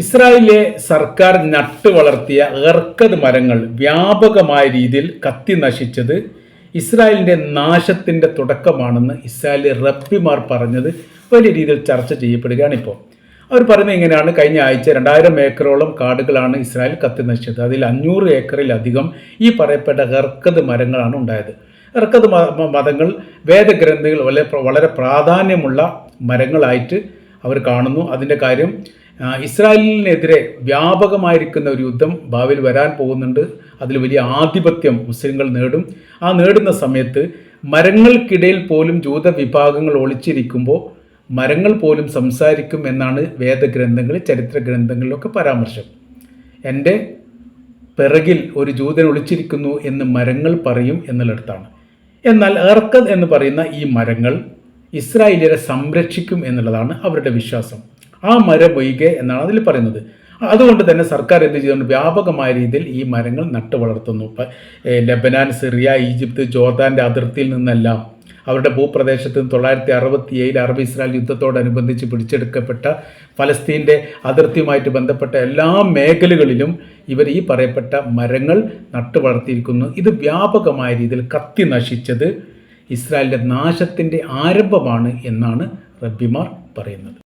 ഇസ്രായേലിലെ സർക്കാർ നട്ടു വളർത്തിയ ഏർക്കത് മരങ്ങൾ വ്യാപകമായ രീതിയിൽ കത്തി നശിച്ചത് ഇസ്രായേലിന്റെ നാശത്തിന്റെ തുടക്കമാണെന്ന് ഇസ്രായേലിലെ റബ്ബിമാർ പറഞ്ഞത് വലിയ രീതിയിൽ ചർച്ച ചെയ്യപ്പെടുകയാണ് ഇപ്പോൾ. അവർ പറയുന്നത് ഇങ്ങനെയാണ്. കഴിഞ്ഞ ആഴ്ച രണ്ടായിരം ഏക്കറോളം കാടുകളാണ് ഇസ്രായേൽ കത്തി നശിച്ചത്. അതിൽ അഞ്ഞൂറ് ഏക്കറിലധികം ഈ പറയപ്പെട്ട ഹെർക്കത് മരങ്ങളാണ് ഉണ്ടായത്. ഹെർക്കത് മതങ്ങൾ വേദഗ്രന്ഥികൾ വളരെ വളരെ പ്രാധാന്യമുള്ള മരങ്ങളായിട്ട് അവർ കാണുന്നു. അതിന്റെ കാര്യം ഇസ്രായേലിനെതിരെ വ്യാപകമായിരിക്കുന്ന ഒരു യുദ്ധം ഭാവിയിൽ വരാൻ പോകുന്നുണ്ട്. അതിൽ വലിയ ആധിപത്യം മുസ്ലിങ്ങൾ നേടും. ആ നേടുന്ന സമയത്ത് മരങ്ങൾക്കിടയിൽ പോലും ജൂത വിഭാഗങ്ങൾ ഒളിച്ചിരിക്കുമ്പോൾ മരങ്ങൾ പോലും സംസാരിക്കും എന്നാണ് വേദഗ്രന്ഥങ്ങളിൽ ചരിത്ര ഗ്രന്ഥങ്ങളിലൊക്കെ പരാമർശം. എന്റെ പിറകിൽ ഒരു ജൂതൻ ഒളിച്ചിരിക്കുന്നു എന്ന് മരങ്ങൾ പറയും എന്നുള്ളിടത്താണ്. എന്നാൽ ഏർക്കത് എന്ന് പറയുന്ന ഈ മരങ്ങൾ ഇസ്രായേലിയരെ സംരക്ഷിക്കും എന്നുള്ളതാണ് അവരുടെ വിശ്വാസം. ആ മരം ഒഴികെ എന്നാണ് അതിൽ പറയുന്നത്. അതുകൊണ്ട് തന്നെ സർക്കാർ എന്ത് ചെയ്യുന്നുണ്ട്? വ്യാപകമായ രീതിയിൽ ഈ മരങ്ങൾ നട്ടു വളർത്തുന്നു. ഇപ്പം സിറിയ ഈജിപ്ത് ജോർദാന്റെ അതിർത്തിയിൽ നിന്നെല്ലാം അവരുടെ ഭൂപ്രദേശത്ത് നിന്ന് തൊള്ളായിരത്തി അറുപത്തി ഏഴിൽ അറബ് ഇസ്രായേൽ യുദ്ധത്തോടനുബന്ധിച്ച് പിടിച്ചെടുക്കപ്പെട്ട ഫലസ്തീന്റെ അതിർത്തിയുമായിട്ട് ബന്ധപ്പെട്ട എല്ലാ മേഖലകളിലും ഇവർ ഈ പറയപ്പെട്ട മരങ്ങൾ നട്ടു വളർത്തിയിരിക്കുന്നു. ഇത് വ്യാപകമായ രീതിയിൽ കത്തി നശിച്ചത് ഇസ്രായേലിന്റെ നാശത്തിന്റെ ആരംഭമാണ് എന്നാണ് റബ്ബിമാർ പറയുന്നത്.